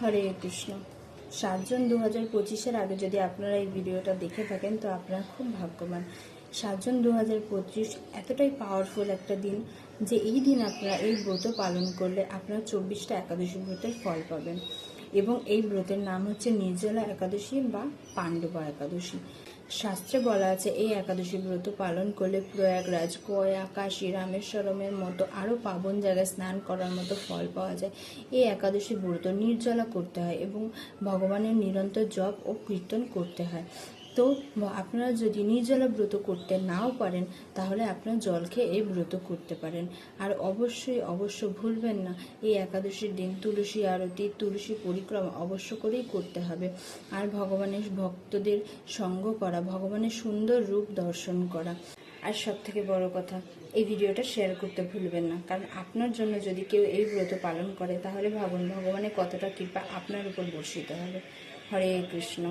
হরে কৃষ্ণ। সাতজন দু হাজার পঁচিশের আগে যদি আপনারা এই ভিডিওটা দেখে থাকেন, তো আপনারা খুব ভাগ্যবান। সাতজন দু হাজার পঁচিশ এতটাই পাওয়ারফুল একটা দিন যে এই দিন আপনারা এই ব্রত পালন করলে আপনারা চব্বিশটা একাদশী ব্রতের ফল পাবেন। এবং এই ব্রতের নাম হচ্ছে নির্জলা একাদশী বা পাণ্ডবা একাদশী। শাস্ত্রে বলা আছে, এই একাদশী ব্রত পালন করলে প্রয়াগরাজ, কয়া কাশী রামেশ্বরমের মতো আরও পাবন জায়গায় স্নান করার মতো ফল পাওয়া যায়। এই একাদশী ব্রত নির্জলা করতে হয় এবং ভগবানের নিরন্তর জপ ও কীর্তন করতে হয়। তো আপনারা যদি নির্জলা ব্রত করতে নাও পারেন, তাহলে আপনারা জল খেয়ে এই ব্রত করতে পারেন। আর অবশ্যই, অবশ্য ভুলবেন না, এই একাদশীর দিন তুলসী আরতি, তুলসী পরিক্রমা অবশ্য করেই করতে হবে। আর ভগবানের ভক্তদের সঙ্গ করা, ভগবানের সুন্দর রূপ দর্শন করা। আর সব থেকে বড় কথা, এই ভিডিওটা শেয়ার করতে ভুলবেন না। কারণ আপনার জন্য যদি কেউ এই ব্রত পালন করে, তাহলে ভাবুন, ভগবানের কতটা কৃপা আপনার উপর বর্ষিত হবে। হরে কৃষ্ণ।